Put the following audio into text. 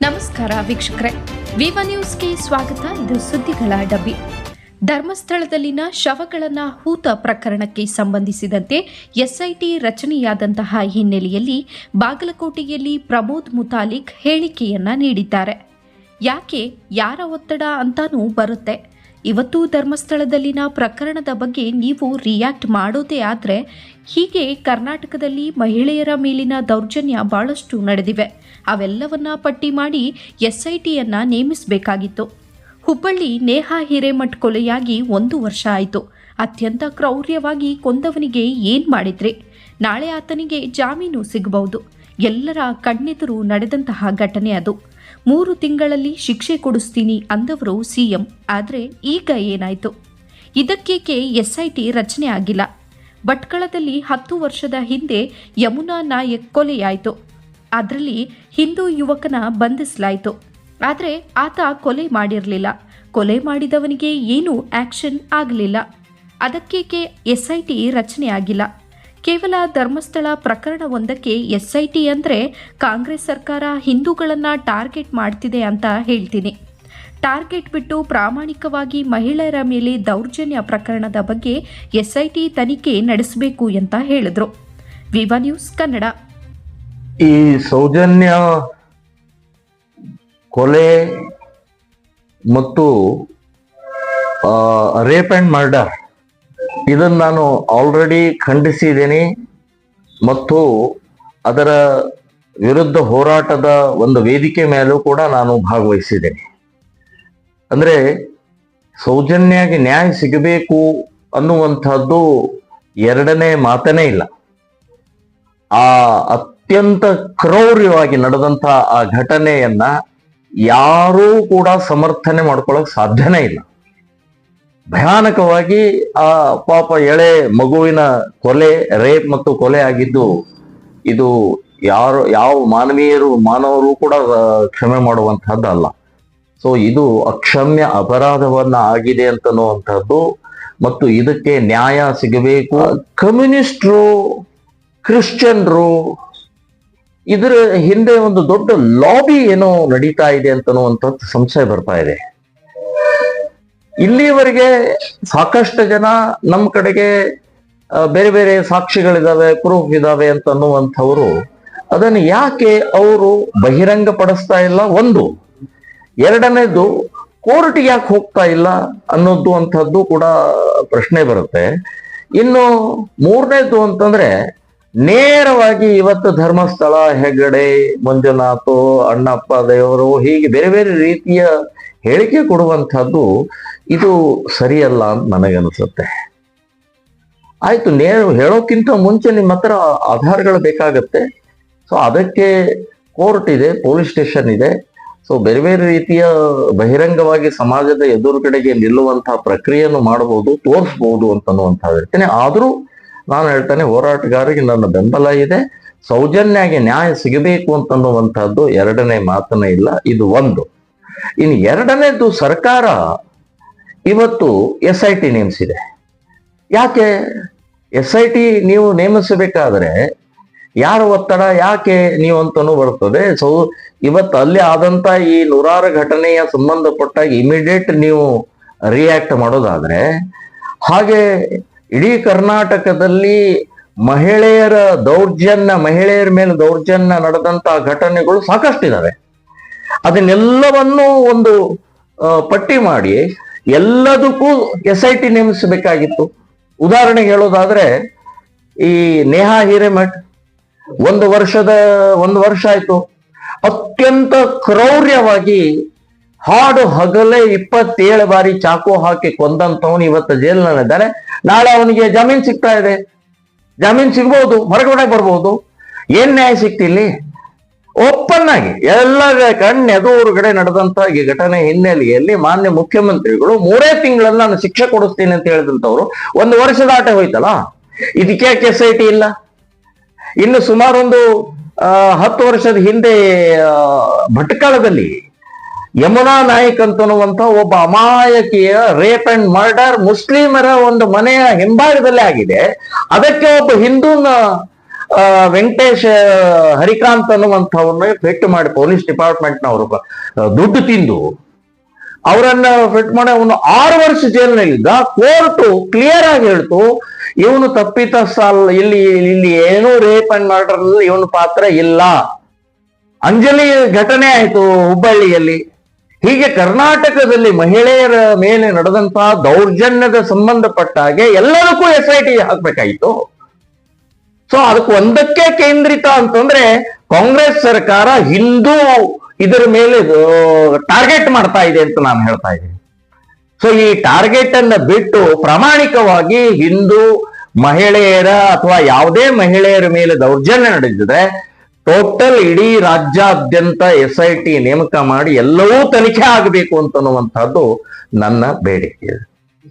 ನಮಸ್ಕಾರ ವೀಕ್ಷಕರೇ. ವಿವ ನ್ಯೂಸ್ಗೆ ಸ್ವಾಗತ. ಇದು ಸುದ್ದಿಗಳ ಡಬ್ಬಿ. ಧರ್ಮಸ್ಥಳದಲ್ಲಿನ ಶವಗಳನ್ನು ಹೂತ ಪ್ರಕರಣಕ್ಕೆ ಸಂಬಂಧಿಸಿದಂತೆ ಎಸ್ಐಟಿ ರಚನೆಯಾದಂತಹ ಹಿನ್ನೆಲೆಯಲ್ಲಿ ಬಾಗಲಕೋಟೆಯಲ್ಲಿ ಪ್ರಮೋದ್ ಮುತಾಲಿಕ್ ಹೇಳಿಕೆಯನ್ನ ನೀಡಿದ್ದಾರೆ. ಯಾಕೆ, ಯಾರ ಒತ್ತಡ ಅಂತಾನೂ ಬರುತ್ತೆ. ಇವತ್ತು ಧರ್ಮಸ್ಥಳದಲ್ಲಿನ ಪ್ರಕರಣದ ಬಗ್ಗೆ ನೀವು ರಿಯಾಕ್ಟ್ ಮಾಡೋದೇ ಆದರೆ ಹೀಗೆ ಕರ್ನಾಟಕದಲ್ಲಿ ಮಹಿಳೆಯರ ಮೇಲಿನ ದೌರ್ಜನ್ಯ ಬಹಳಷ್ಟು ನಡೆದಿವೆ. ಅವೆಲ್ಲವನ್ನ ಪಟ್ಟಿ ಮಾಡಿ ಎಸ್ ಐ ಟಿಯನ್ನು ನೇಮಿಸಬೇಕಾಗಿತ್ತು. ಹುಬ್ಬಳ್ಳಿ ನೇಹಾ ಹಿರೇಮಠ್ ಕೊಲೆಯಾಗಿ ಒಂದು ವರ್ಷ ಆಯಿತು. ಅತ್ಯಂತ ಕ್ರೌರ್ಯವಾಗಿ ಕೊಂದವನಿಗೆ ಏನು ಮಾಡಿದ್ರಿ? ನಾಳೆ ಆತನಿಗೆ ಜಾಮೀನು ಸಿಗಬಹುದು. ಎಲ್ಲರ ಕಣ್ಣೆದುರು ನಡೆದಂತಹ ಘಟನೆ ಅದು. ಮೂರು ತಿಂಗಳಲ್ಲಿ ಶಿಕ್ಷೆ ಕೊಡಿಸ್ತೀನಿ ಅಂದವರು ಸಿಎಂ, ಆದರೆ ಈಗ ಏನಾಯಿತು? ಇದಕ್ಕೇಕೆ ಎಸ್ಐಟಿ ರಚನೆ ಆಗಿಲ್ಲ? ಭಟ್ಕಳದಲ್ಲಿ ಹತ್ತು ವರ್ಷದ ಹಿಂದೆ ಯಮುನಾ ನಾಯಕ್ ಕೊಲೆಯಾಯಿತು. ಅದರಲ್ಲಿ ಹಿಂದೂ ಯುವಕನ ಬಂಧಿಸಲಾಯಿತು. ಆದರೆ ಆತ ಕೊಲೆ ಮಾಡಿರಲಿಲ್ಲ. ಕೊಲೆ ಮಾಡಿದವನಿಗೆ ಏನೂ ಆಕ್ಷನ್ ಆಗಲಿಲ್ಲ. ಅದಕ್ಕೇಕೆ ಎಸ್ಐಟಿ ರಚನೆ ಆಗಿಲ್ಲ? ಕೇವಲ ಧರ್ಮಸ್ಥಳ ಪ್ರಕರಣವೊಂದಕ್ಕೆ ಎಸ್ಐಟಿ ಅಂದರೆ ಕಾಂಗ್ರೆಸ್ ಸರ್ಕಾರ ಹಿಂದೂಗಳನ್ನು ಟಾರ್ಗೆಟ್ ಮಾಡ್ತಿದೆ ಅಂತ ಹೇಳ್ತೀನಿ. ಟಾರ್ಗೆಟ್ ಬಿಟ್ಟು ಪ್ರಾಮಾಣಿಕವಾಗಿ ಮಹಿಳೆಯರ ಮೇಲೆ ದೌರ್ಜನ್ಯ ಪ್ರಕರಣದ ಬಗ್ಗೆ ಎಸ್ಐಟಿ ತನಿಖೆ ನಡೆಸಬೇಕು ಅಂತ ಹೇಳಿದ್ರು. Viva news Kannada. ಈ ಸೌಜನ್ಯ ಕೊಲೆ ಮತ್ತು ರೇಪ್ ಅಂಡ್ ಮರ್ಡರ್ ಇದನ್ನು ನಾನು ಆಲ್ರೆಡಿ ಖಂಡಿಸಿದ್ದೀನಿ ಮತ್ತು ಅದರ ವಿರುದ್ಧ ಹೋರಾಟದ ಒಂದು ವೇದಿಕೆ ಮೇಲೂ ಕೂಡ ನಾನು ಭಾಗವಹಿಸಿದ್ದೇನೆ. ಅಂದ್ರೆ ಸೌಜನ್ಯಾಗಿ ನ್ಯಾಯ ಸಿಗಬೇಕು ಅನ್ನುವಂಥದ್ದು ಎರಡನೇ ಮಾತನೇ ಇಲ್ಲ. ಆ ಅತ್ಯಂತ ಕ್ರೌರ್ಯವಾಗಿ ನಡೆದಂಥ ಆ ಘಟನೆಯನ್ನ ಯಾರೂ ಕೂಡ ಸಮರ್ಥನೆ ಮಾಡ್ಕೊಳಕ್ ಸಾಧ್ಯನೇ ಇಲ್ಲ. ಭಯಾನಕವಾಗಿ ಆ ಪಾಪ ಎಳೆ ಮಗುವಿನ ಕೊಲೆ, ರೇಪ್ ಮತ್ತು ಕೊಲೆ ಆಗಿದ್ದು, ಇದು ಯಾರು, ಯಾವ ಮಾನವೀಯರು, ಮಾನವರು ಕೂಡ ಕ್ಷಮೆ ಮಾಡುವಂತಹದ್ದಲ್ಲ ಸೊ ಇದು ಅಕ್ಷಮ್ಯ ಅಪರಾಧವನ್ನ ಆಗಿದೆ ಅಂತನ್ನುವಂಥದ್ದು ಮತ್ತು ಇದಕ್ಕೆ ನ್ಯಾಯ ಸಿಗಬೇಕು. ಕಮ್ಯುನಿಸ್ಟ್ರು, ಕ್ರಿಶ್ಚಿಯನ್ರು, ಇದರ ಹಿಂದೆ ಒಂದು ದೊಡ್ಡ ಲಾಬಿ ಏನೋ ನಡೀತಾ ಇದೆ ಅಂತನ್ನುವಂಥದ್ದು ಸಂಶಯ ಬರ್ತಾ ಇದೆ. ಇಲ್ಲಿಯವರೆಗೆ ಸಾಕಷ್ಟು ಜನ ನಮ್ಮ ಕಡೆಗೆ ಬೇರೆ ಬೇರೆ ಸಾಕ್ಷಿಗಳಿದಾವೆ ಪ್ರೂಫ್ ಇದಾವೆ ಅಂತ ಅನ್ನುವಂಥವ್ರು, ಅದನ್ನು ಯಾಕೆ ಅವರು ಬಹಿರಂಗ ಪಡಿಸ್ತಾ ಇಲ್ಲ? ಒಂದು, ಎರಡನೇದು ಕೋರ್ಟ್ ಯಾಕೆ ಹೋಗ್ತಾ ಇಲ್ಲ ಅನ್ನೋದು ಅಂಥದ್ದು ಕೂಡ ಪ್ರಶ್ನೆ ಬರುತ್ತೆ. ಇನ್ನು ಮೂರನೇದು ಅಂತಂದ್ರೆ, ನೇರವಾಗಿ ಇವತ್ತು ಧರ್ಮಸ್ಥಳ ಹೆಗ್ಗಡೆ ಮಂಜುನಾಥ್, ಅಣ್ಣಪ್ಪ, ದೇವರು, ಹೀಗೆ ಬೇರೆ ಬೇರೆ ರೀತಿಯ ಹೇಳಿಕೆ ಕೊಡುವಂಥದ್ದು ಇದು ಸರಿಯಲ್ಲ ಅಂತ ನನಗನ್ಸುತ್ತೆ. ಆಯ್ತು ನೇರ ಹೇಳೋಕ್ಕಿಂತ ಮುಂಚೆ ನಿಮ್ಮ ಹತ್ರ ಆಧಾರಗಳು ಬೇಕಾಗತ್ತೆ. ಸೊ ಅದಕ್ಕೆ ಕೋರ್ಟ್ ಇದೆ, ಪೊಲೀಸ್ ಸ್ಟೇಷನ್ ಇದೆ. ಸೊ ಬೇರೆ ಬೇರೆ ರೀತಿಯ ಬಹಿರಂಗವಾಗಿ ಸಮಾಜದ ಎದುರುಗಡೆಗೆ ನಿಲ್ಲುವಂತಹ ಪ್ರಕ್ರಿಯೆಯನ್ನು ಮಾಡಬಹುದು ತೋರಿಸಬಹುದು ಅಂತನ್ನುವಂತಹ ಹೇಳ್ತೇನೆ ಆದ್ರೂ ನಾನು ಹೇಳ್ತೇನೆ, ಹೋರಾಟಗಾರರಿಗೆ ನನ್ನ ಬೆಂಬಲ ಇದೆ. ಸೌಜನ್ಯಾಗೆ ನ್ಯಾಯ ಸಿಗಬೇಕು ಅಂತನ್ನುವಂತಹದ್ದು ಎರಡನೇ ಮಾತನೇ ಇಲ್ಲ, ಇದು ಒಂದು. ಇನ್ನು ಎರಡನೇದು ಸರ್ಕಾರ ಇವತ್ತು ಎಸ್ ಐ ಟಿ ನೇಮಿಸಿದೆ ಯಾಕೆ? ಎಸ್ ಐ ಟಿ ನೀವು ನೇಮಿಸಬೇಕಾದ್ರೆ ಯಾರ ಒತ್ತಡ, ಯಾಕೆ ನೀವು ಅಂತನೂ ಬರ್ತದೆ ಸೊ ಇವತ್ತು ಅಲ್ಲಿ ಆದಂತ ಈ ನೂರಾರು ಘಟನೆಯ ಸಂಬಂಧಪಟ್ಟಾಗ ಇಮಿಡಿಯೇಟ್ ನೀವು ರಿಯಾಕ್ಟ್ ಮಾಡೋದಾದ್ರೆ, ಹಾಗೆ ಇಡೀ ಕರ್ನಾಟಕದಲ್ಲಿ ಮಹಿಳೆಯರ ದೌರ್ಜನ್ಯ, ಮಹಿಳೆಯರ ಮೇಲೆ ದೌರ್ಜನ್ಯ ನಡೆದಂತ ಘಟನೆಗಳು ಸಾಕಷ್ಟಿದಾವೆ. ಅದನ್ನೆಲ್ಲವನ್ನೂ ಒಂದು ಪಟ್ಟಿ ಮಾಡಿ ಎಲ್ಲದಕ್ಕೂ ಎಸ್ ಐ ಟಿ ನೇಮಿಸಬೇಕಾಗಿತ್ತು. ಉದಾಹರಣೆಗೆ ಹೇಳೋದಾದ್ರೆ, ಈ ನೇಹಾ ಹಿರೇಮಠ್, ಒಂದು ವರ್ಷದ, ಒಂದು ವರ್ಷ ಆಯ್ತು. ಅತ್ಯಂತ ಕ್ರೌರ್ಯವಾಗಿ ಹಾಡು ಹಗಲೇ ಇಪ್ಪತ್ತೇಳು ಬಾರಿ ಚಾಕು ಹಾಕಿ ಕೊಂದಂತವನು ಇವತ್ತು ಜೈಲಿನಲ್ಲಿದ್ದಾನೆ. ನಾಳೆ ಅವನಿಗೆ ಜಾಮೀನ್ ಸಿಗ್ತಾ ಇದೆ. ಜಾಮೀನ್ ಸಿಗ್ಬಹುದು ಹೊರಗಡೆ ಬರ್ಬೋದು. ಏನ್ ನ್ಯಾಯ ಸಿಕ್ತಿಲ್ಲಿ ಓಪನ್ ಆಗಿ ಕಣ್ಣು ಕಣ್ಣೆದುರುಗಡೆ ನಡೆದಂತ ಈ ಘಟನೆ ಹಿನ್ನೆಲೆಯಲ್ಲಿ ಮಾನ್ಯ ಮುಖ್ಯಮಂತ್ರಿಗಳು ಮೂರೇ ತಿಂಗಳಲ್ಲಿ ನಾನು ಶಿಕ್ಷೆ ಕೊಡಿಸ್ತೀನಿ ಅಂತ ಹೇಳಿದಂತವ್ರು ಒಂದು ವರ್ಷದ ಆಟ ಹೋಯ್ತಲ್ಲ? ಇದಕ್ಕೆ ಎಸ್ ಐ ಟಿ ಇಲ್ಲ? ಇನ್ನು ಸುಮಾರೊಂದು ಹತ್ತು ವರ್ಷದ ಹಿಂದೆ ಭಟ್ಕಳದಲ್ಲಿ ಯಮುನಾ ನಾಯಕ್ ಅಂತನ್ನುವಂತ ಒಬ್ಬ ಅಮಾಯಕಿಯ ರೇಪ್ ಅಂಡ್ ಮರ್ಡರ್ ಮುಸ್ಲಿಮರ ಒಂದು ಮನೆಯ ಹಿಂಭಾಗದಲ್ಲೇ ಆಗಿದೆ. ಅದಕ್ಕೆ ಒಬ್ಬ ಹಿಂದೂನ ವೆಂಕಟೇಶ್ ಹರಿಕಾಂತ್ ಅನ್ನುವಂಥವ್ರನ್ನ ಫಿಟ್ ಮಾಡಿ ಪೊಲೀಸ್ ಡಿಪಾರ್ಟ್ಮೆಂಟ್ ನವರು ದುಡ್ಡು ತಿಂದು ಅವರನ್ನ ಫಿಟ್ ಮಾಡಿ ಅವನು ಆರು ವರ್ಷ ಜೈಲಿನಲ್ಲಿದ್ದ. ಕೋರ್ಟ್ ಕ್ಲಿಯರ್ ಆಗಿ ಹೇಳ್ತು, ಇವನು ತಪ್ಪಿತಸ್ಥ ಇಲ್ಲಿ ಇಲ್ಲಿ ಏನೂ ರೇಪ್ ಅಂಡ್ ಮರ್ಡರ್ ಇವನ ಪಾತ್ರ ಇಲ್ಲ. ಅಂಜಲಿ ಘಟನೆ ಆಯ್ತು ಹುಬ್ಬಳ್ಳಿಯಲ್ಲಿ. ಹೀಗೆ ಕರ್ನಾಟಕದಲ್ಲಿ ಮಹಿಳೆಯರ ಮೇಲೆ ನಡೆದಂತಹ ದೌರ್ಜನ್ಯದ ಸಂಬಂಧಪಟ್ಟ ಹಾಗೆ ಎಲ್ಲದಕ್ಕೂ ಎಸ್ ಐ ಟಿ ಹಾಕ್ಬೇಕಾಗಿತ್ತು ಸೊ ಅದಕ್ಕೆ ಒಂದಕ್ಕೆ ಕೇಂದ್ರಿತ ಅಂತಂದ್ರೆ ಕಾಂಗ್ರೆಸ್ ಸರ್ಕಾರ ಹಿಂದೂ ಇದರ ಮೇಲೆ ಟಾರ್ಗೆಟ್ ಮಾಡ್ತಾ ಇದೆ ಅಂತ ನಾನು ಹೇಳ್ತಾ ಇದ್ದೀನಿ. ಸೊ ಈ ಟಾರ್ಗೆಟ್ ಅನ್ನ ಬಿಟ್ಟು ಪ್ರಾಮಾಣಿಕವಾಗಿ ಹಿಂದೂ ಮಹಿಳೆಯರ ಅಥವಾ ಯಾವುದೇ ಮಹಿಳೆಯರ ಮೇಲೆ ದೌರ್ಜನ್ಯ ನಡೆದಿದ್ರೆ ಟೋಟಲ್ ಇಡೀ ರಾಜ್ಯಾದ್ಯಂತ ಎಸ್ ಐ ಟಿ ನೇಮಕ ಮಾಡಿ ಎಲ್ಲವೂ ತನಿಖೆ ಆಗಬೇಕು ಅಂತನ್ನುವಂತಹದ್ದು ನನ್ನ ಬೇಡಿಕೆ.